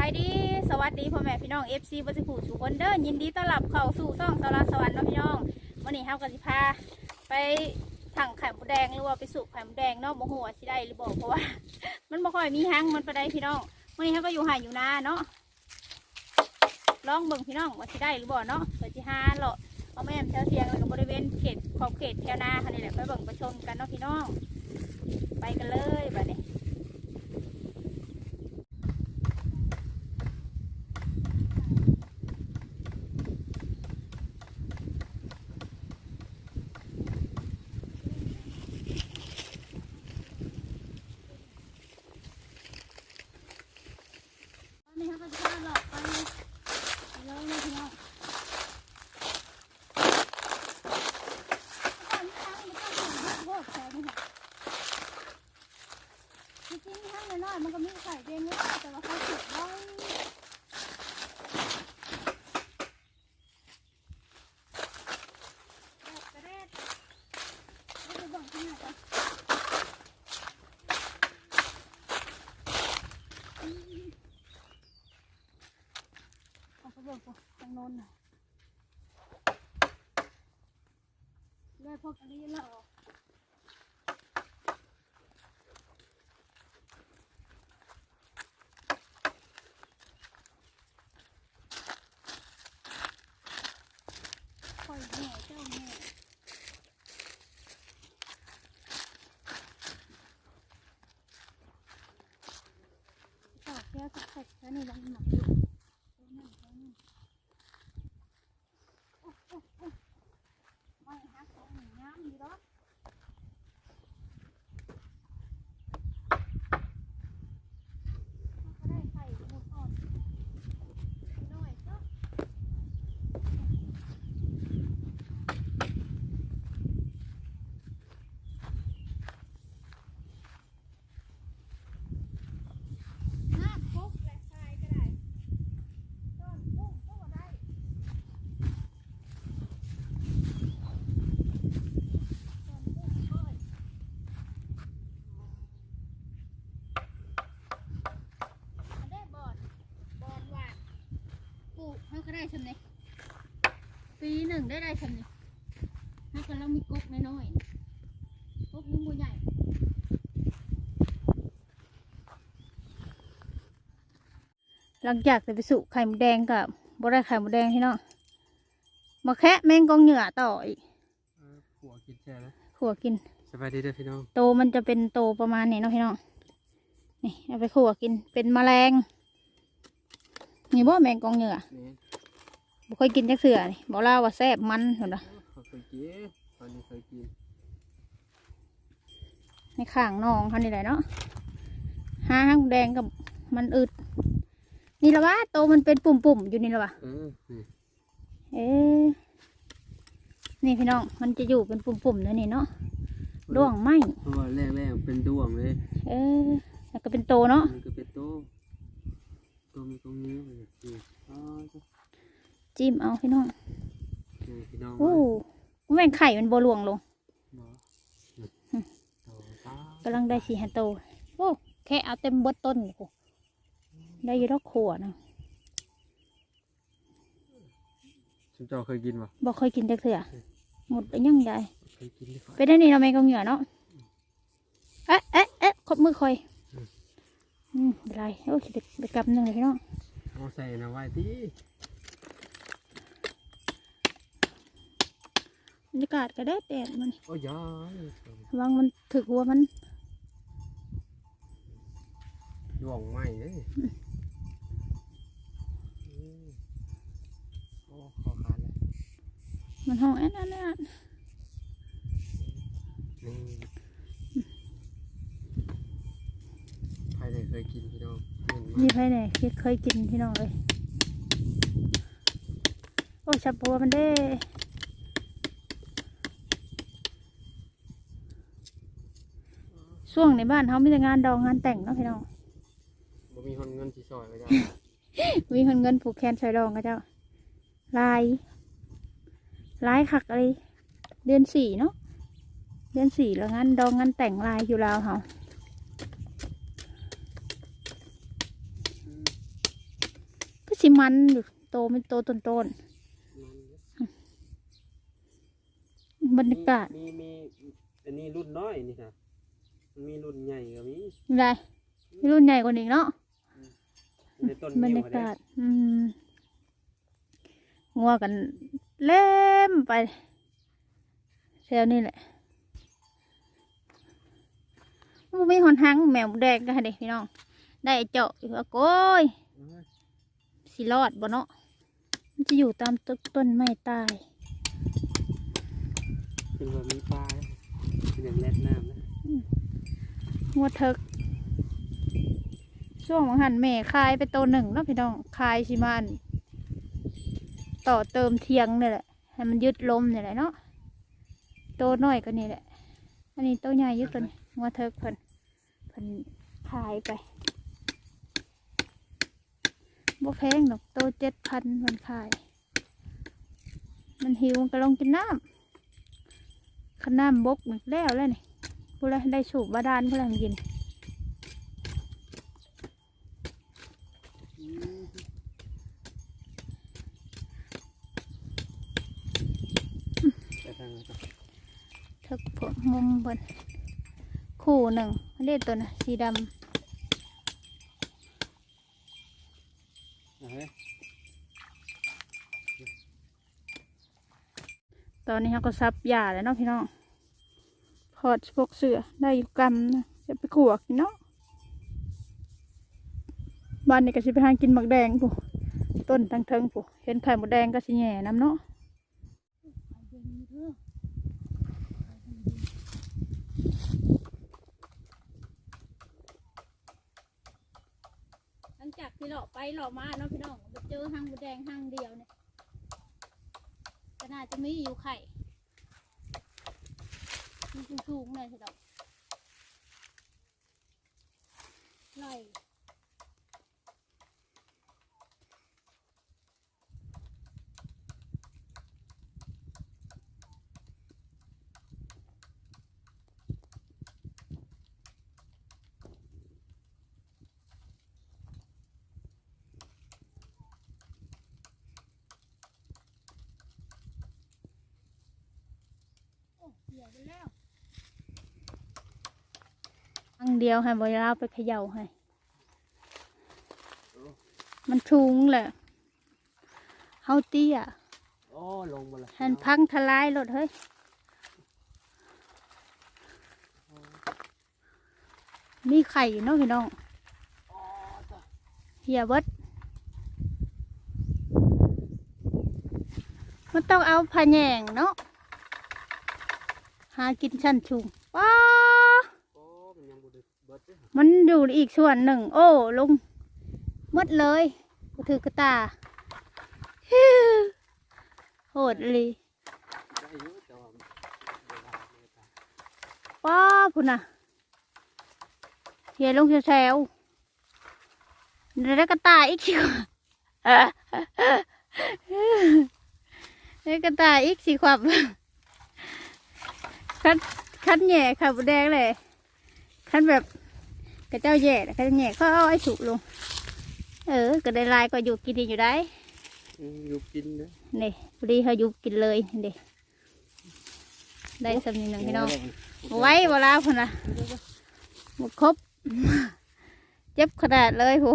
บายดีสวัสดีพ่อแม่พี่น้อง FC บัสิผูสุคนเด้อยินดีต้อนรับเข้าสู่ซ่องสาราสวรรค์เนาะพี่น้องวันนี้เฮาก็สิพาไปถังไข่มดแดงหรือว่าไปสุกไข่มดแดงเนาะบ่ฮู้ว่าสิได้หรือบ่เพราะว่า มันบ่ค่อยมีหังมันไปได้พี่น้องวันนี้เฮาก็อยู่ห่างอยู่นาเนาะลองเบิ่งพี่น้องว่าสิได้หรือบ่เนาะเปิดสิหาเลาะเอาแม่แถวเทียงแล้วก็บริเวณเขตขอบเขตแถวนาค่ะนี่แหละไปเบิ่งไปชมกันเนาะพี่น้อง ไปกันเลยบัดนี้ ตอนนี้เขาก็จะพาเราไปไปเลยนะพี่น้องตอนนี้ทางมันก็ถึงโคตรแพงนี่ค่ะจริงๆทางน้อยๆมันก็มีใส่เดงเลยแต่ว่าเขาเก็บไว้แบบกระเด็ดไม่ได้บอกที่ไหนกันเอาไปเบิกกูทางโน้นน่ะได้พวกนี้แล้วคอยแม่เจ้าแม่ต่อแค่สักแท็กแล้วนี่ยังหนักอยู่เอานั่นเอานั่นโอ๊ะโอ๊ะโอ๊ะไม่ฮักของหนึ่งงามดีหรอกมันก็ได้ไข่หมดอ่อนน้อยก็ น้ำพุกและทรายก็ได้ต้นพุ่งก็ได้ต้นพุ่งก้อยอันได้บอนบอนหวานปลูกเขาก็ได้ ชำนี้ปีหนึ่งได้ได้ชำนี้ถ้าเกิดเรามีกกน้อยๆกกยังบ่ใหญ่หลังจากจะไปสู่ไข่มดแดงกับบ่ได้ไข่มดแดงที่เนาะมาแคะแมงกองเหงื่อต่ออีกเออหัวกินแช่แล้วขัวกินสบายดีเด้อพี่น้องโตมันจะเป็นโตประมาณนี้เนาะพี่น้องนี่เอาไปขัวกินเป็นแมลงนี่บ่แมงกองเหงื่อนี่ บ่เคยกินจักเสือนี่บ่เล่าว่าแซ่บมันเห็นปะเขาเคยกินตอนนี้เคยกินในข้างน้องเขานี่แหละเนาะหาหางมดแดงกับมันอึด นี่ละวะโตมันเป็นปุ่มๆอยู่นี่ละวะเออนี่เอ๊ะนี่พี่น้องมันจะอยู่เป็นปุ่มๆเลยนี่เนาะด้วงไหมเพราะว่าแรกๆเป็นดวงเลย เออแล้วก็เป็นโตเนาะมันก็เป็นโต โตมีตรงนี้เลยนี่อ๋อ จ้ะจิ้มเอาพี่น้องนี่พี่น้องโอ้แม่งไข่มันบวลวงลงบ่อืมโตตากำลังได้สี่หันโตโอ้แค่เอาเต็มเบดต้นนี่กูได้อยี่ดอกขวนะชุมเจ้าเคยกินป่ะบอกเคยกินจักเถื่อหมดไปยังไงเคยกินหรือเปล่าเป็นได้นี่เราไม่กองเหงื่อเนาะเอ๊ะเอ๊ะเอ๊ะขดมือคอยอืมอืมเป็นไรโอ้ยไปไปกำหนึ่งเลยพี่น้องเอาใส่นะไว้ที่ บรรยากาศก็ได้แดดมันโอ้ยยายระวังมันถึกหัวมันดวงใหม่เลยอืมโอ้ขอขาดเลยมันห้องแอนแอนแอนนี่ใครได้เคยกินพี่น้องเห็นไหมนี่ไพ่ไหนเคยกินพี่น้องเลยโอ้ยชับปัวมันได้ ช่วงในบ้านเขามีแต่งานดองงานแต่งเนาะพี่น้องบ่มีคนเงินที่ซอยไว้ได้มีคนเงินผูกแขนใส่ดองก็เจ้าลายลายขักอะไรเดือนสี่เนาะเดือนสี่แล้วงานดองงานแต่งลายอยู่ลาวเขาสิมันอยู่โตเป็นโตต้นต้นมันๆบรรยากาศมีมีอันนี้รุ่นน้อยนี่ครับ มันมีรุ่นใหญ่ก็มีอะไรมีรุ่นใหญ่กว่านี้เนาะในต้นบรรนิ้วยาเด้กาศอืมงัวกันเล่มไปแถวนี้แหละมันมีหอนหังแมวแดงกันเด็กพี่น้อง ได้เจาะอยู่อะโก้ยเอ้ยสิรอดบ่เนาะมันจะอยู่ตามต้นต้นไม้ตายเป็นว่ามีปลาเป็นอย่างแรดน้ำนะ งัวเถิกช่วงมังหันแม่คายไปตัวหนึ่งเนาะพี่น้องคายชิมันต่อเติมเทียงนี่แหละให้มันยึดลมนี่แหละเนาะตัวน้อยก็นี่แหละ อันนี้ตัวใหญ่ยึดตัวนี้งัวเถิกเพิ่นเพิ่นคายไปบ่แพงดอกตัวเจ็ดพันเพิ่นขาย มันหิวมันก็ลงกินน้ำขน้ำบกมันแล้วแล้วนี่ พูดเลยได้สูบบาดาลพูดเลยมันกินอืมไปทางไหนต่อทึกผมมุมบนคู่หนึ่งอันนี้ตัวน่ะสีดำตอนนี้เขาก็ซับยาแล้วเนาะพี่น้อง พอดพวกเสือได้อยู่กำนะจะไปขวกินเนาะบ้านนี้ก็สิไปหากินหมักแดงผู้ต้นทางเทิงผู้เห็นไข่หมดแดงก็สิแหน่น้ำเนาะหลังจากที่เราไปเรามาเนาะพี่น้องเจอหางหมดแดงหางเดียวเนี่ยก็น่าจะมีอยู่ไข่ สูงๆเลยสิดอกไล่เหี่ยวไปแล้วอัง เดียวให้บอยเราไปเขย่าให้ มันชุงแหละเฮาเตี้ยโอ้ลงมาแล้วหันพังทลายรถเฮ้ยมีไข่อยู่เนาะพี่น้องอ๋อจ้ะเหี่ยเบิดมันต้องเอาผาแหงเนาะหากินชั้นชุงว้า โอ้มันยังบ่ได้เบิดเด้อ มันอยู่อีกส่วนหนึ่ง โอ้ลุงหมดเลยกูถือกระตาฮิ้วโหดเลยได้อยู่แต่ว่าเวลาไม่ได้ป้าพุ่นน่ะเฮียลงแซวๆเดี๋ยวได้กระตายอีกสิวะได้กระตายอีกสิครับคัดคัดแหย่ขับแดงเลยคัดแบบ กระเจ้าแหย่น่ะคัดแหย่เขาเอาไอ้สุลง เออ ก็ได้ลายก็อยู่กินดีอยู่ได้อืมอยู่กินเด้อนี่พอดีเขาอยู่กินเลยเด็ได้สำนีหนึ่งพี่น้องไว้เวลาพุ่นนะหมดครบ เจ็บขนาดเลยผู้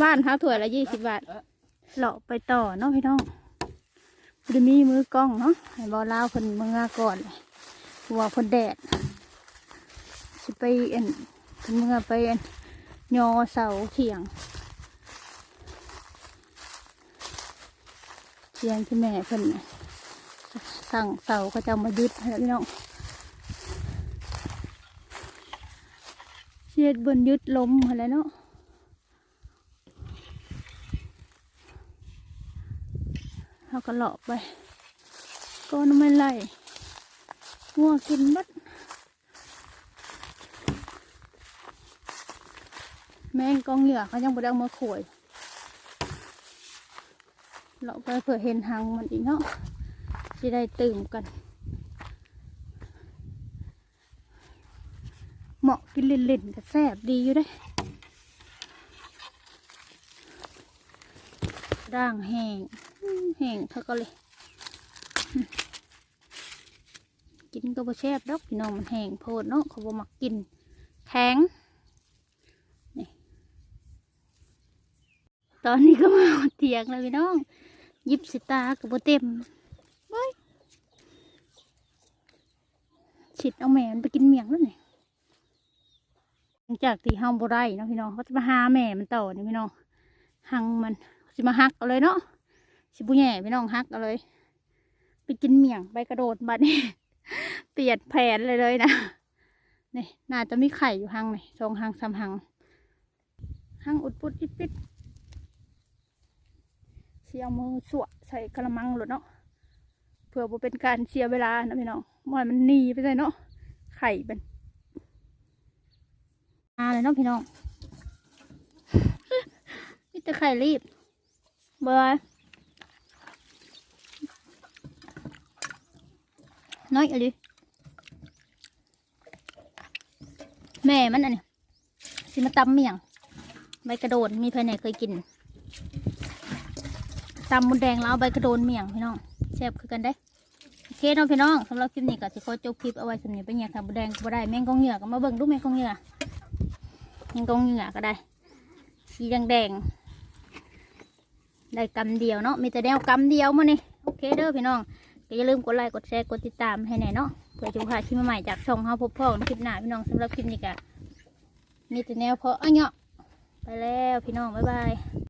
บ้านเขาถั่วยละยี่สิบบาทเลาะไปต่อเนาะพี่น้อง พอดีมีมือกล้องเนาะให้บอลาวคนเมืองก่อนหัวคนแดดสิไปเอ็นเพิ่นเมื่อไปเอ็นยอเสาเถียงเทียงที่แม่เพิ่นสั่งเสาก็จะมายึดให้แล้วพี่น้องเชียดบนยึดล้มอะไรเนาะ เขาก็เลาะไปก็ไม่ไล่งัวกินบัดแมงกองเหยื่อเขายังบ่ได้เอามาขวยเราไปเผื่อเห็นหางมันอีกเนาะจะได้ตื่มกัน เหมาะกินเล่นๆก็แซ่บดีอยู่เด้ด่างแห้ง แห้งเท่าก็เลย กินก็บ่แซ่บดอกพี่น้องมันแห้งโพดเนาะเขาบ่มักกินแข็งนี่ตอนนี้ก็มาเอาเตียงแล้วพี่น้อง ยิบสิตาก็บ่เต็มเบ้ยฉิดเอาแม่มันไปกินเมียงแล้วนี่หลังจากที่เฮาบ่ได้เนาะพี่น้องเขาจะมาหาแม่มันต่อนี่พี่น้องหังมันสิมาหักเอาเลยเนาะ สิบุแย่พี่น้องหักเอาเลย ไปกินเมี่ยงไปกระโดดบัดนี้เปลี่ยนแผนเลยเลยนะนี่น่าจะมีไข่อยู่หังนี่สองหังสามหังหังอุดปุดอิดปิดเสียมือสวใส่กระมังหลุดเนาะเพื่อบ่เป็นการเสียเวลานะพี่น้องมอยมันหนีไปเลยเนาะไข่เป็นมาเลยเนาะพี่น้องนี่จะไข่รีบเบอร์ น้อยอะไรแม่มันอันนี้สิมาตำเมี่ยงใบกระโดนมีใครไหนเคยกินตำมุนแดงแล้วเอาใบกระโดนเมี่ยงพี่น้องแซ่บคือกันได้โอเคเนาะพี่น้องสำหรับคลิปนี้ก็สิขอจบคลิปเอาไว้สำเนียงเป็นอย่างค่ะบุแดงก็ได้แมงกองเหงื่อก็มาเบิ่งดูแมงกองเหงื่อยังกองเหงื่อก็ได้สีแดงๆได้กำเดียวเนาะมีแต่แนวกำเดียวมานี่โอเคเด้อพี่น้อง ก็อย่าลืมกดไลค์กดแชร์กดติดตามให้แน่เนาะเพื่อจะพาคลิปใหม่ๆจากช่องเฮาพบพ่อในคลิปหน้าพี่น้องสำหรับคลิปนี้ก็มีแต่แนวเพาะอะเนาะไปแล้วพี่น้องบ๊ายบาย